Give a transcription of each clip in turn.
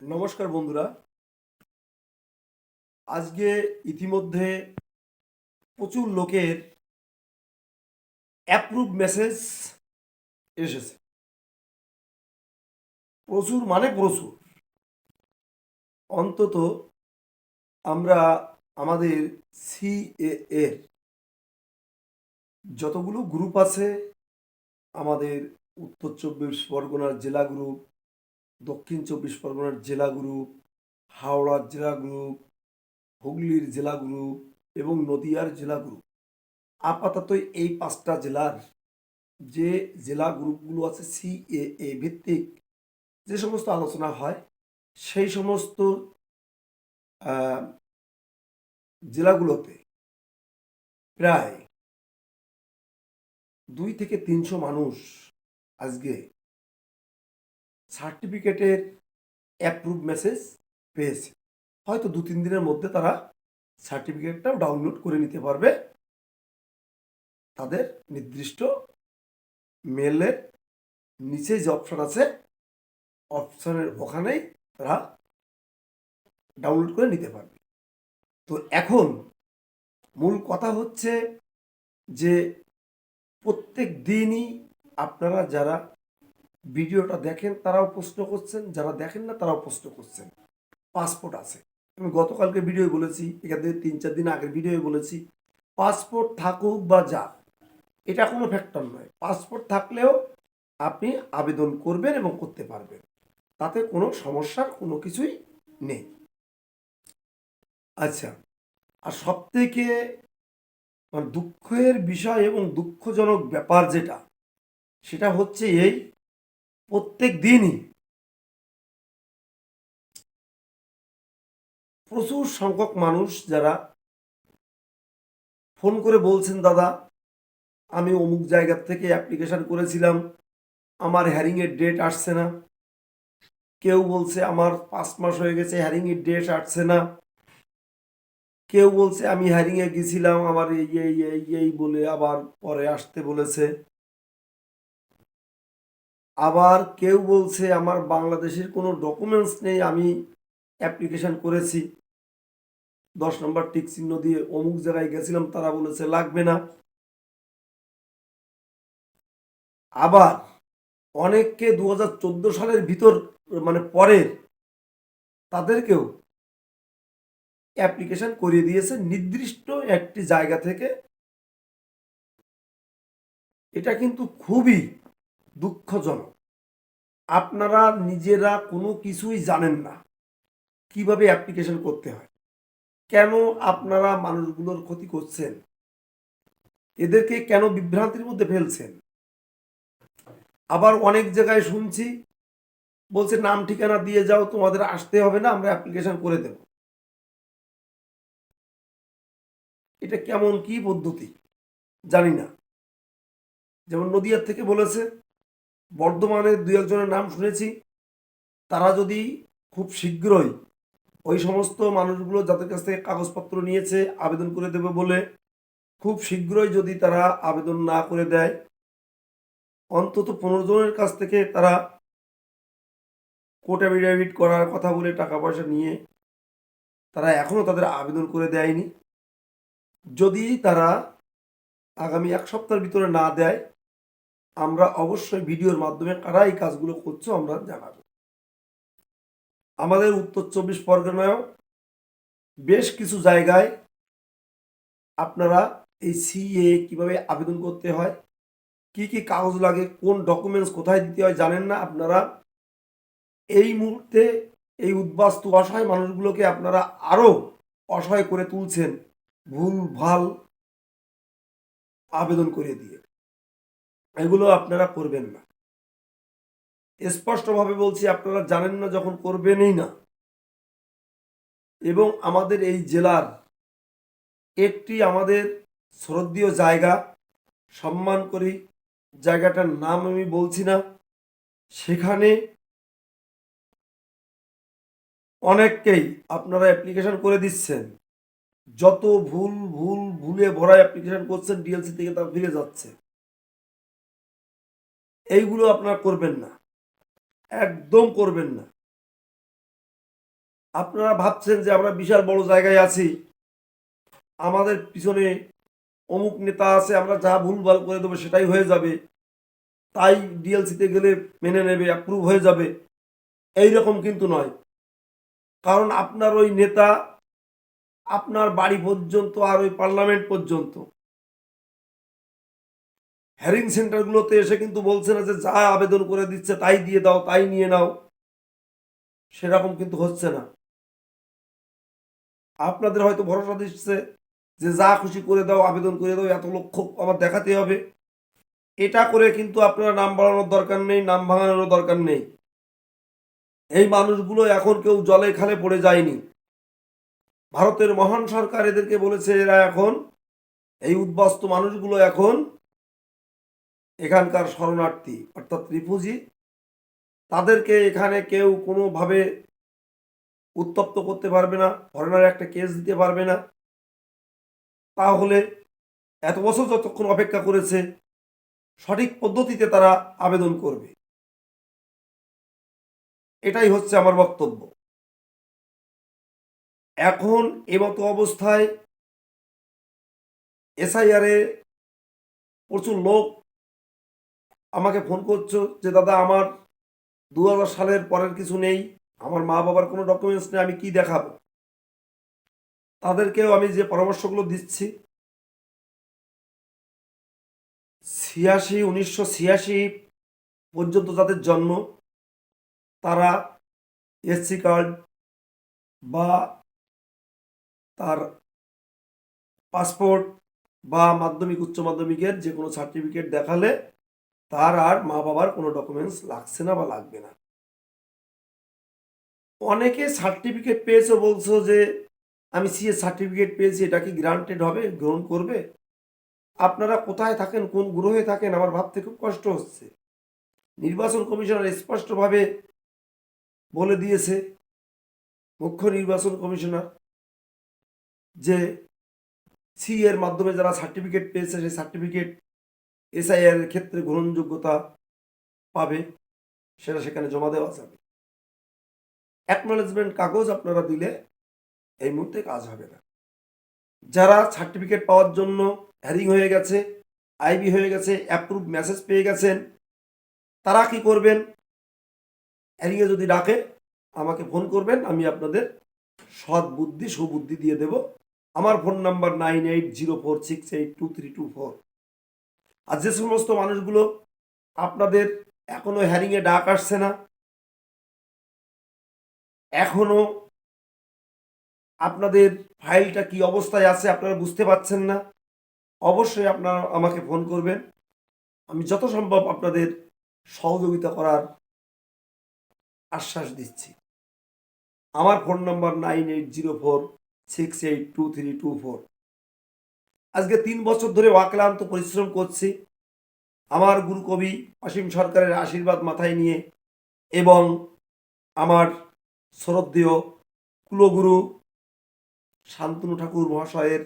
নমস্কার বন্ধুরা। আজকে ইতিমধ্যে প্রচুর লোকের অ্যাপ্রুভ মেসেজ এসেছে। প্রচুর মানে প্রচুর। অন্তত আমরা আমাদের সিএ যতগুলো গ্রুপ আছে, আমাদের উত্তর চব্বিশ পরগনার জেলা গ্রুপ দক্ষিণ চব্বিশ পরগনার জেলা গ্রুপ হাওড়ার জেলা গ্রুপ হুগলির জেলা গ্রুপ এবং নদিয়ার জেলা গ্রুপ আপাতত এই পাঁচটা জেলার যে জেলা গ্রুপগুলো আছে সিএএ ভিত্তিক যে সমস্ত আলোচনা হয়, সেই সমস্ত জেলাগুলোতে প্রায় দুই থেকে তিনশো মানুষ আজকে সার্টিফিকেটের অ্যাপ্রুভ মেসেজ পেয়েছে। হয়তো দু, তিন দিনের মধ্যে তারা সার্টিফিকেটটাও ডাউনলোড করে নিতে পারবে তাদের নির্দিষ্ট মেলের নিচে যে অপশন আছে অপশনের ওখানেই তারা ডাউনলোড করে নিতে পারবে। তো এখন মূল কথা হচ্ছে যে প্রত্যেক দিনই আপনারা যারা ভিডিওটা দেখেন, তারাও প্রশ্ন করছেন, যারা দেখেন না, তারাও প্রশ্ন করছেন। পাসপোর্ট আছে। আমি গতকালকে ভিডিও বলেছি, এখান থেকে তিন চার দিন আগের ভিডিও বলেছি, পাসপোর্ট থাকুক বা যাক, এটা কোনো ফ্যাক্টর নয়। পাসপোর্ট থাকলেও আপনি আবেদন করবেন এবং করতে পারবেন। তাতে কোনো সমস্যার কোনো কিছুই নেই। আচ্ছা আর সব থেকে মানে দুঃখের বিষয় এবং দুঃখজনক ব্যাপার যেটা, সেটা হচ্ছে এই প্রত্যেক দিনই প্রচুর সংখ্যক মানুষ যারা ফোন করে বলছেন, দাদা, আমি অমুক জায়গার থেকে অ্যাপ্লিকেশন করেছিলাম, আমার হ্যারিংয়ের ডেট আসছে না। কেউ বলছে, আমার পাঁচ মাস হয়ে গেছে হ্যারিংয়ের ডেট আসছে না। কেউ বলছে, আমি হ্যারিংয়ে গেছিলাম, আমার এই এই এই বলে আবার পরে আসতে বলেছে। আবার কেউ বলছে আমার বাংলাদেশের কোনো ডকুমেন্টস নেই, আমি অ্যাপ্লিকেশন করেছি। দশ নম্বর টিক চিহ্ন দিয়ে অমুক জায়গায় গেছিলাম, তারা বলেছে লাগবে না। আবার অনেককে দু হাজার চোদ্দ সালের ভিতর মানে পরের, তাদেরকেও অ্যাপ্লিকেশন করিয়ে দিয়েছে নির্দিষ্ট একটি জায়গা থেকে। এটা কিন্তু খুবই দুঃখজনক। আপনারা নিজেরা কোনো কিছুই জানেন না। কীভাবে অ্যাপ্লিকেশন করতে হয়? কেন আপনারা মানুষগুলোর ক্ষতি করছেন? এদেরকে কেন বিভ্রান্তির মধ্যে ফেলছেন? আবার অনেক জায়গায় শুনছি, বলছে নাম ঠিকানা দিয়ে যাও, তোমাদের আসতে হবে না, আমরা অ্যাপ্লিকেশন করে দেব। এটা কেমন কি পদ্ধতি? জানি না। যেমন নদিয়ার থেকে বলেছে বর্ধমানের দু একজনের নাম শুনেছি। তারা যদি খুব শীঘ্রই ওই সমস্ত মানুষগুলো যাদের কাছ থেকে কাগজপত্র নিয়েছে আবেদন করে দেবে বলে খুব শীঘ্রই যদি তারা আবেদন না করে দেয়, অন্তত পনেরো জনের কাছ থেকে তারা কোর্ট অ্যাফিডেভিট করার কথা বলে টাকা পয়সা নিয়ে তারা এখনও তাদের আবেদন করে দেয়নি। যদি তারা আগামী এক সপ্তাহের ভিতরে না দেয় আমরা অবশ্যই ভিডিওর মাধ্যমে কারা এই কাজগুলো করছ আমরা জানাব। আমাদের উত্তর চব্বিশ পরগনায়ও বেশ কিছু জায়গায় আপনারা এই সিএ কীভাবে আবেদন করতে হয়, কি কি কাগজ লাগে, কোন ডকুমেন্টস কোথায় দিতে হয় জানেন না আপনারা? এই মুহূর্তে এই উদ্বাস্তু অসহায় মানুষগুলোকে আপনারা আরও অসহায় করে তুলছেন ভুল ভালো আবেদন করে দিয়ে। এগুলো আপনারা করবেন না। স্পষ্টভাবে বলছি, আপনারা জানেন না যখন করবেনই না। এবং আমাদের এই জেলার একটি আমাদের শ্রদ্ধীয় জায়গা, সম্মান করি, জায়গাটার নাম আমি বলছি না। সেখানে অনেককেই আপনারা অ্যাপ্লিকেশন করে দিচ্ছেন। যত ভুল ভুল, ভুলে ভরা অ্যাপ্লিকেশন করছেন ডিএলসি থেকে তা ফিরে যাচ্ছে। এইগুলো আপনারা করবেন না। একদম করবেন না। আপনারা ভাবছেন যে আমরা বিশাল বড় জায়গায় আছি। আমাদের পিছনে অমুক নেতা আছে, আমরা যা ভুলভাল করে দেবো সেটাই হয়ে যাবে। তাই ডিএলসিতে গেলে মেনে নেবে অ্যাপ্রুভ হয়ে যাবে। এই রকম কিন্তু নয়। কারণ আপনার ওই নেতা আপনার বাড়ি পর্যন্ত আর ওই পার্লামেন্ট পর্যন্ত হ্যারিং সেন্টারগুলোতে এসে কিন্তু বলছে না যে যা আবেদন করে দিচ্ছে তাই দিয়ে দাও, তাই নিয়ে নাও। সেরকম কিন্তু হচ্ছে না। আপনাদের হয়তো ভরসা দিচ্ছে যে যা খুশি করে দাও, আবেদন করে দাও, এত লক্ষ্য আমার দেখাতে হবে। এটা করে কিন্তু আপনারা নাম বাড়ানোর দরকার নেই, নাম ভাঙানোর দরকার নেই। এই মানুষগুলো এখন কেউ জলে খালে পড়ে যায়নি। ভারতের মহান সরকার এদেরকে বলেছে, এরা এখন, এই উদ্বাস্ত মানুষগুলো এখন এখানকার শরণার্থী, অর্থাৎ রিফুজি তাদেরকে এখানে কেউ কোনোভাবে উত্তপ্ত করতে পারবে না ফরেনার একটা কেস দিতে পারবে না। তাহলে এত বছর যতক্ষণ অপেক্ষা করেছে, সঠিক পদ্ধতিতে তারা আবেদন করবে। এটাই হচ্ছে আমার বক্তব্য। এখন এমতো অবস্থায় এসআইআরে প্রচুর লোক আমাকে ফোন করছ যে, দাদা, আমার দু হাজার সালের পরের কিছু নেই। আমার মা বাবার কোনো ডকুমেন্টস নেই, আমি কি দেখাবো? তাদেরকেও আমি যে পরামর্শগুলো দিচ্ছি, ছিয়াশি, উনিশশো ছিয়াশি পর্যন্ত যাদের জন্ম, তারা এসসি কার্ড বা তার পাসপোর্ট বা মাধ্যমিক, উচ্চ মাধ্যমিকের যে কোনো সার্টিফিকেট দেখালে তার আর মা বাবার কোনো ডকুমেন্টস লাগছে না বা লাগবে না। অনেকে সার্টিফিকেট পেয়েছ, বলছো যে, আমি সিএ সার্টিফিকেট পেয়েছি, এটা কি গ্রান্টেড হবে, গ্রহণ করবে? আপনারা কোথায় থাকেন, কোন গ্রহে থাকেন, আমার ভাবতে খুব কষ্ট হচ্ছে। নির্বাচন কমিশনার স্পষ্টভাবে বলে দিয়েছে, মুখ্য নির্বাচন কমিশনার, যে সি এর মাধ্যমে যারা সার্টিফিকেট পেয়েছে, সেই সার্টিফিকেট এসআইআর ক্ষেত্রে গ্রহণযোগ্যতা পাবে, সেটা সেখানে জমা দেওয়া যাবে। অ্যাকনোলেজমেন্ট কাগজ আপনারা দিলে এই মুহূর্তে কাজ হবে না। যারা সার্টিফিকেট পাওয়ার জন্য হ্যারিং হয়ে গেছে আইবি হয়ে গেছে অ্যাপ্রুভ মেসেজ পেয়ে গেছেন, তারা কি করবেন? হ্যারিংয়ে যদি ডাকে, আমাকে ফোন করবেন, আমি আপনাদের সৎ বুদ্ধি, সুবুদ্ধি দিয়ে দেব। আমার phone number nine eight zero four six eight two three two four আর যে সমস্ত মানুষগুলো আপনাদের এখনও হ্যারিংয়ে ডাক আসছে না, এখনও আপনাদের ফাইলটা কি অবস্থায় আছে আপনারা বুঝতে পারছেন না, অবশ্যই আপনারা আমাকে ফোন করবেন। আমি যত সম্ভব আপনাদের সহযোগিতা করার আশ্বাস দিচ্ছি। আমার phone number nine eight zero four six eight two three two four. আজকে তিন বছর ধরে অক্লান্ত পরিশ্রম করছি। আমার গুরু কবি অসীম সরকারের আশীর্বাদ মাথায় নিয়ে এবং আমার শ্রদ্ধেয় কুলগুরু শান্তনু ঠাকুর মহাশয়ের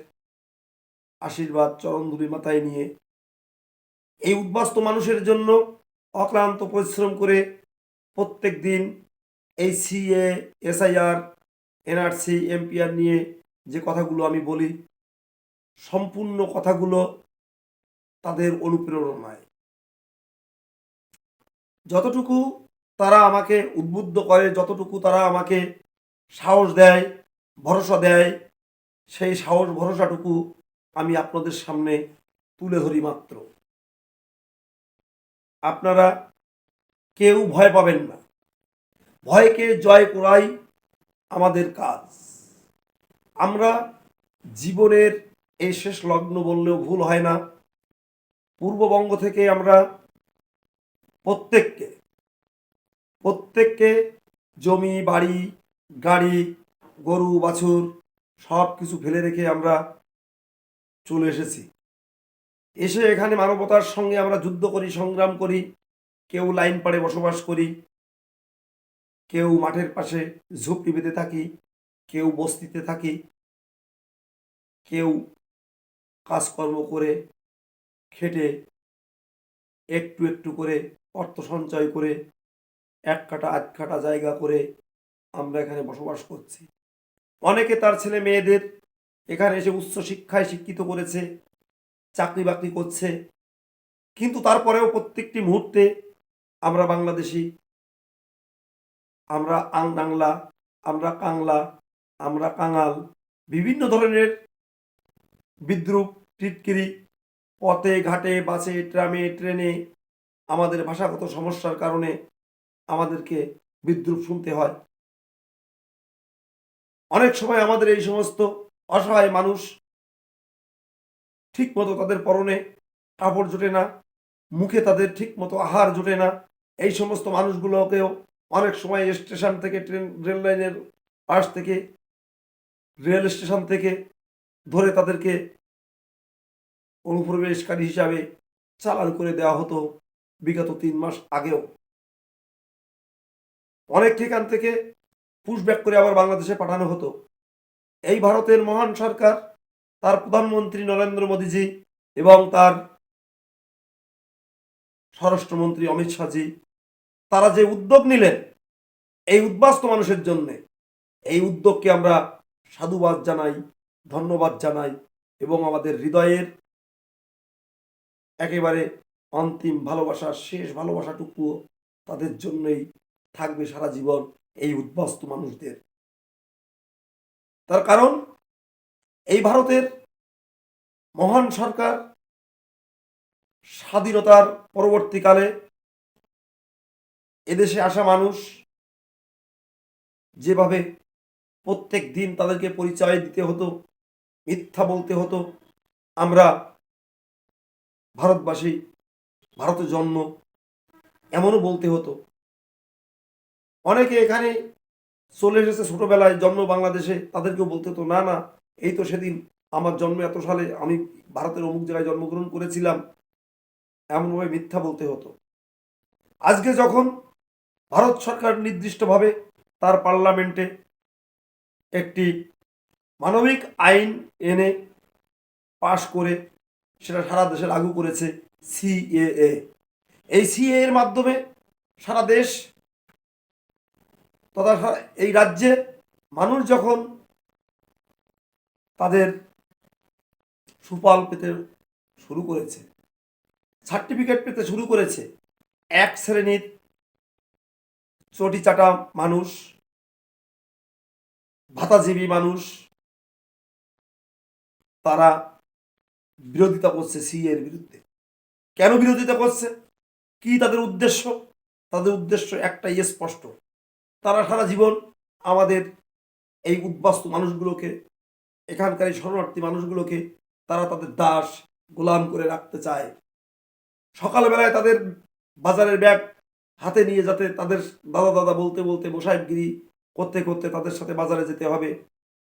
আশীর্বাদ চরণধুলি মাথায় নিয়ে এই উদ্বাস্ত মানুষের জন্য অক্লান্ত পরিশ্রম করে প্রত্যেক দিন এই সিএ এসআইআর এনআরসি এমপিআর নিয়ে যে কথাগুলো আমি বলি সম্পূর্ণ কথাগুলো তাদের অনুপ্রেরণায়। যতটুকু তারা আমাকে উদ্বুদ্ধ করে, যতটুকু তারা আমাকে সাহস দেয়, ভরসা দেয়, সেই সাহস ভরসাটুকু আমি আপনাদের সামনে তুলে ধরি মাত্র। আপনারা কেউ ভয় পাবেন না। ভয়কে জয় করাই আমাদের কাজ। আমরা জীবনের এই শেষ লগ্ন বললেও ভুল হয় না। পূর্ববঙ্গ থেকে আমরা প্রত্যেককে প্রত্যেককে জমি, বাড়ি, গাড়ি, গরু, বাছুর সব কিছু ফেলে রেখে আমরা চলে এসেছি। এসে এখানে মানবতার সঙ্গে আমরা যুদ্ধ করি, সংগ্রাম করি, কেউ লাইন পাড়ে বসবাস করি, কেউ মাঠের পাশে ঝুপড়ি বেঁধে থাকি, কেউ বস্তিতে থাকি, কেউ কাজকর্ম করে, খেটে, একটু একটু করে অর্থ সঞ্চয় করে, এক কাটা, আধ কাটা জায়গা করে আমরা এখানে বসবাস করছি। অনেকে তার ছেলে মেয়েদের এখানে এসে উচ্চ শিক্ষায় শিক্ষিত করেছে, চাকরি বাকরি করছে, কিন্তু তারপরেও প্রত্যেকটি মুহূর্তে আমরা বাংলাদেশি, আমরা আং আমরা কাংলা, আমরা কাঙাল, বিভিন্ন ধরনের বিদ্রুপ, টিটকিরি, পথে, ঘাটে, বাসে, ট্রামে, ট্রেনে আমাদের ভাষাগত সমস্যার কারণে আমাদেরকে বিদ্রুপ শুনতে হয়। অনেক সময় আমাদের এই সমস্ত অসহায় মানুষ ঠিক মতো তাদের পরনে কাপড় জোটে না, মুখে তাদের ঠিক মতো আহার জোটে না। এই সমস্ত মানুষগুলোকেও অনেক সময় স্টেশন থেকে ট্রেন, রেল লাইনের পাশ থেকে, রেল স্টেশন থেকে ধরে তাদেরকে অনুপ্রবেশকারী হিসাবে চালান করে দেওয়া হতো বিগত তিন মাস আগেও। অনেক ঠিকান থেকে পুশব্যাক করে আবার বাংলাদেশে পাঠানো হতো। এই ভারতের মহান সরকার, তার প্রধানমন্ত্রী নরেন্দ্র মোদীজি এবং তার স্বরাষ্ট্রমন্ত্রী অমিত শাহজি, তারা যে উদ্যোগ নিলেন এই উদ্বাস্ত মানুষের জন্যে, এই উদ্যোগকে আমরা সাধুবাদ জানাই। ধন্যবাদ জানাই এবং আমাদের হৃদয়ের একেবারে অন্তিম ভালোবাসা শেষ ভালোবাসাটুকুও তাদের জন্যই থাকবে সারা জীবন এই উদ্বাস্ত মানুষদের। তার কারণ, এই ভারতের মহান সরকার স্বাধীনতার পরবর্তীকালে এদেশে আসা মানুষ যেভাবে প্রত্যেক দিন তাদেরকে পরিচয় দিতে হতো মিথ্যা বলতে হতো। আমরা ভারতবাসী, ভারতে জন্ম, এমনও বলতে হতো। অনেকে এখানে চলে এসেছে ছোটোবেলায়, জন্ম বাংলাদেশে, তাদেরকেও বলতে হতো, না না, এই তো সেদিন আমার জন্ম এত সালে, আমি ভারতের অমুক জায়গায় জন্মগ্রহণ করেছিলাম। এমনভাবে মিথ্যা বলতে হতো। আজকে যখন ভারত সরকার নির্দিষ্টভাবে তার পার্লামেন্টে একটি মানবিক আইন এনে পাশ করে সেটা সারা দেশে লাগু করেছে সিএএ এই সিএ এর মাধ্যমে সারা দেশ তথা এই রাজ্যে মানুষ যখন তাদের সুফল পেতে শুরু করেছে সার্টিফিকেট পেতে শুরু করেছে, এক শ্রেণির চটি চাটা মানুষ, ভাতাজীবী মানুষ তারা বিরোধিতা করছে সি এর বিরুদ্ধে। কেন বিরোধিতা করছে? কি তাদের উদ্দেশ্য? তাদের উদ্দেশ্য একটাই স্পষ্ট। তারা সারা জীবন আমাদের এই উদ্বাস্তু মানুষগুলোকে, এখানকার এই শরণার্থী মানুষগুলোকে তারা তাদের দাস গোলাম করে রাখতে চায়। সকালবেলায় তাদের বাজারের ব্যাগ হাতে নিয়ে যাতে তাদের দাদা দাদা বলতে বলতে মোসাহেবগিরি করতে করতে তাদের সাথে বাজারে যেতে হবে।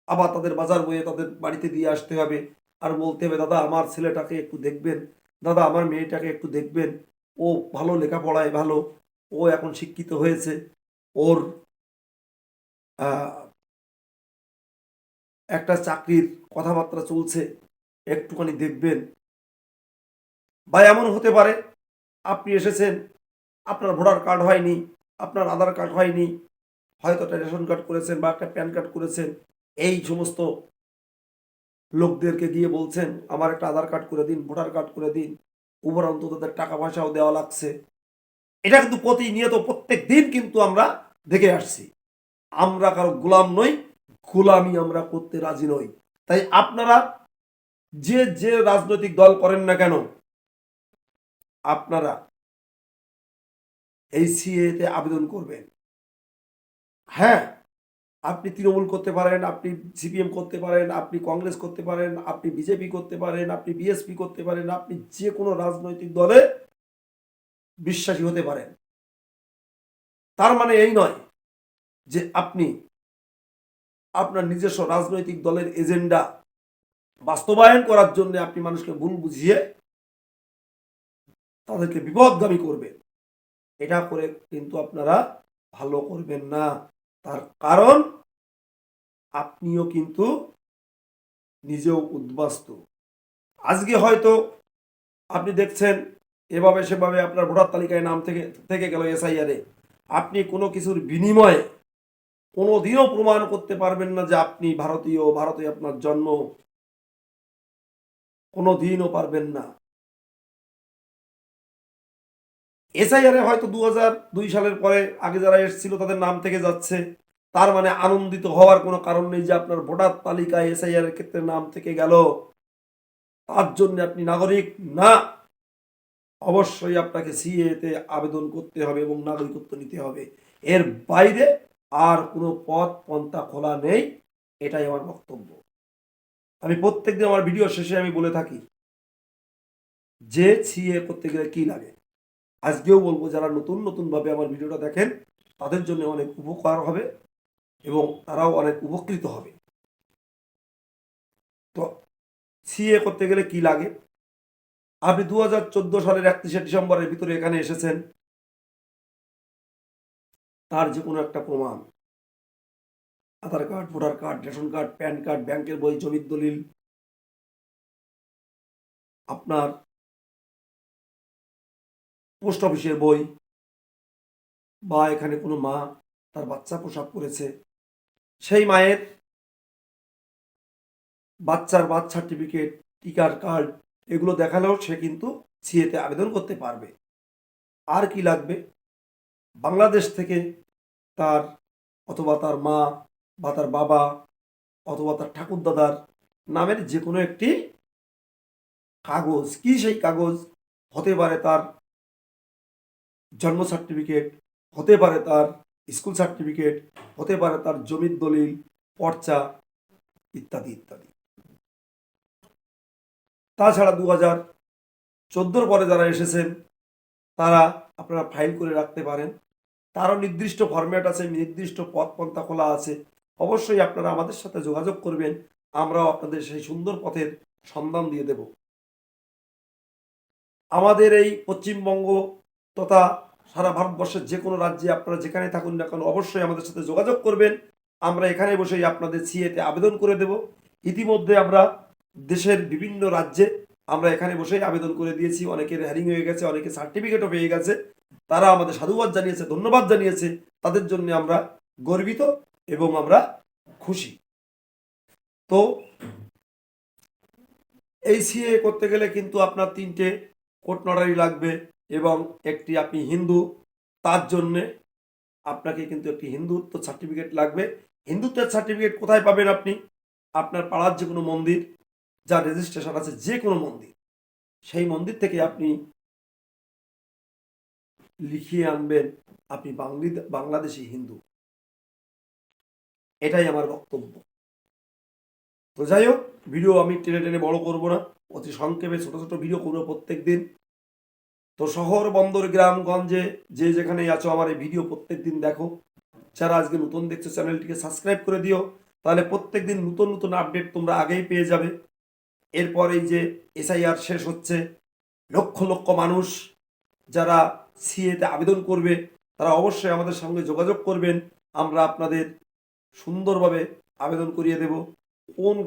আবার তাদের বাজার বয়ে তাদের বাড়িতে দিয়ে আসতে হবে। আর বলতে হবে, দাদা, আমার ছেলেটাকে একটু দেখবেন। দাদা, আমার মেয়েটাকে একটু দেখবেন। ও ভালো লেখাপড়ায় ভালো। ও এখন শিক্ষিত হয়েছে। ওর একটা চাকরির কথাবার্তা চলছে। একটুখানি দেখবেন। বা এমন হতে পারে, আপনি এসেছেন, আপনার ভোটার কার্ড হয়নি, আপনার আধার কার্ড হয়নি, হয়তো একটা রেশন কার্ড করেছেন বা একটা প্যান কার্ড করেছেন এই সমস্ত লোকদেরকে গিয়ে বলছেন, আমার একটা আধার কার্ড করে দিন, ভোটার কার্ড করে দিন। উপরন্ত তাদের টাকা পয়সাও দেওয়া লাগছে। এটা কিন্তু প্রতিনিয়ত, প্রত্যেক দিন কিন্তু আমরা দেখে আসছি। আমরা কারও গোলাম নই, গোলামি আমরা করতে রাজি নই। তাই আপনারা যে যে রাজনৈতিক দল করেন না কেন, আপনারা এই সিএতে আবেদন করবেন। হ্যাঁ আপনি তৃণমূল করতে পারেন, আপনি সিপিএম করতে পারেন, আপনি কংগ্রেস করতে পারেন, আপনি বিজেপি করতে পারেন, আপনি বিএসপি করতে পারেন, আপনি যে কোনো রাজনৈতিক দলে বিশ্বাসী হতে পারেন। তার মানে এই নয় যে আপনি আপনার নিজস্ব রাজনৈতিক দলের এজেন্ডা বাস্তবায়ন করার জন্য আপনি মানুষকে ভুল বুঝিয়ে তাদেরকে বিপদগামী করবেন। এটা করে কিন্তু আপনারা ভালো করবেন না। তার কারণ আপনিও কিন্তু নিজেও উদ্বাস্ত। আজকে হয়তো আপনি দেখছেন এভাবে সেভাবে আপনার ভোটার তালিকায় নাম থেকে থেকে গেল এসআইআরে। আপনি কোনো কিছুর বিনিময়ে কোনো দিনও প্রমাণ করতে পারবেন না যে আপনি ভারতীয়, ভারতে আপনার জন্ম। কোনো দিনও পারবেন না। এসআইআরে হয়তো দু দুই সালের পরে আগে যারা এসেছিল তাদের নাম থেকে যাচ্ছে। তার মানে আনন্দিত হওয়ার কোনো কারণ নেই যে আপনার ভোটার তালিকায় এসআইআর এর ক্ষেত্রে নাম থেকে গেল। তার জন্য আপনি নাগরিক না। অবশ্যই আপনাকে সিএতে আবেদন করতে হবে এবং নাগরিকত্ব নিতে হবে। এর বাইরে আর কোনো পথ, পন্থা খোলা নেই। এটাই আমার বক্তব্য। আমি প্রত্যেকদিন আমার ভিডিও শেষে আমি বলে থাকি, যে সিএ করতে গেলে কি লাগে? আজকেও বলব, যারা নতুন, নতুনভাবে আমার ভিডিওটা দেখেন, তাদের জন্য অনেক উপকার হবে এবং তারাও অনেক উপকৃত হবে। তো সিএ করতে গেলে কি লাগে? আপনি দু হাজার চোদ্দ সালের একত্রিশে ডিসেম্বরের ভিতরে এখানে এসেছেন, তার যে কোনো একটা প্রমাণ। Aadhaar card, voter card, ration card, PAN card, ব্যাংকের বই, জমির দলিল, আপনার পোস্ট অফিসের বই বা এখানে কোনো মা তার বাচ্চা প্রসাব করেছে। সেই মায়ের বাচ্চার বার্থ সার্টিফিকেট, টিকার কার্ড এগুলো দেখালেও সে কিন্তু সিএতে আবেদন করতে পারবে। আর কি লাগবে? বাংলাদেশ থেকে তার অথবা তার মা বা তার বাবা অথবা তার ঠাকুরদাদার নামের যে কোনো একটি কাগজ, কি সেই কাগজ হতে পারে তার জন্ম সার্টিফিকেট, হতে পারে তার স্কুল সার্টিফিকেট, হতে পারে তার জমির দলিল, পর্চা ইত্যাদি ইত্যাদি। তাছাড়া দু হাজার চোদ্দোর পরে যারা এসেছেন, তারা আপনারা ফাইল করে রাখতে পারেন। তারও নির্দিষ্ট ফরম্যাট আছে, নির্দিষ্ট পথ পন্থা খোলা আছে। অবশ্যই আপনারা আমাদের সাথে যোগাযোগ করবেন, আমরাও আপনাদের সেই সুন্দর পথের সন্ধান দিয়ে দেব। আমাদের এই পশ্চিমবঙ্গ তথা সারা ভারতবর্ষের যে কোনো রাজ্যে আপনারা যেখানে থাকুন না কেন অবশ্যই আমাদের সাথে যোগাযোগ করবেন। আমরা এখানে বসেই আপনাদের সিএতে আবেদন করে দেব। ইতিমধ্যে আমরা দেশের বিভিন্ন রাজ্যে আমরা এখানে বসেই আবেদন করে দিয়েছি। অনেকের হ্যারিং হয়ে গেছে অনেকে সার্টিফিকেটও পেয়ে গেছে। তারা আমাদের সাধুবাদ জানিয়েছে, ধন্যবাদ জানিয়েছে। তাদের জন্য আমরা গর্বিত এবং আমরা খুশি। তো এই সিএ করতে গেলে কিন্তু আপনার তিনটে কোর্ট নটারি লাগবে। এবং একটি আপনি হিন্দু, তার জন্যে আপনাকে কিন্তু একটি হিন্দুত্ব সার্টিফিকেট লাগবে। হিন্দুত্বের সার্টিফিকেট কোথায় পাবেন আপনি? আপনার পাড়ার যে কোনো মন্দির যা রেজিস্ট্রেশন আছে যে কোনো মন্দির, সেই মন্দির থেকে আপনি লিখিয়ে আনবেন, আপনি বাংলি, বাংলাদেশি হিন্দু। এটাই আমার বক্তব্য। তো যাই হোক, ভিডিও আমি টেনে টেনে বড় করব না। অতি সংক্ষেপে ছোট ছোট ভিডিও করব প্রত্যেক দিন তো শহর বন্দর গ্রামগঞ্জে যে যেখানে আছো আমার এই ভিডিও প্রত্যেক দিন দেখো। যারা আজকে নতুন দেখছ চ্যানেলটিকে সাবস্ক্রাইব করে দিও। তাহলে প্রত্যেক দিন নতুন নতুন আপডেট তোমরা আগেই পেয়ে যাবে। এরপর এই যে এসআইআর শেষ হচ্ছে, লক্ষ লক্ষ মানুষ যারা সিএতে আবেদন করবে, তারা অবশ্যই আমাদের সঙ্গে যোগাযোগ করবেন। আমরা আপনাদের সুন্দরভাবে আবেদন করিয়ে দেব। কোন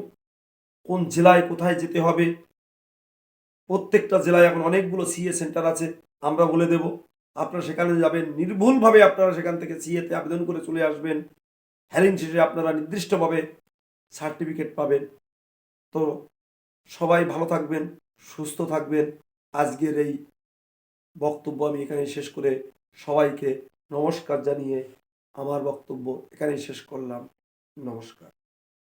কোন জেলায় কোথায় যেতে হবে প্রত্যেকটা জেলায় এখন অনেকগুলো সিএ সেন্টার আছে, আমরা বলে দেব। আপনারা সেখানে যাবেন, নির্ভুলভাবে আপনারা সেখান থেকে সিএতে আবেদন করে চলে আসবেন। হ্যারিং শেষে আপনারা নির্দিষ্টভাবে সার্টিফিকেট পাবেন। তো সবাই ভালো থাকবেন, সুস্থ থাকবেন। আজকের এই বক্তব্য আমি এখানে শেষ করে সবাইকে নমস্কার জানিয়ে আমার বক্তব্য এখানেই শেষ করলাম। নমস্কার।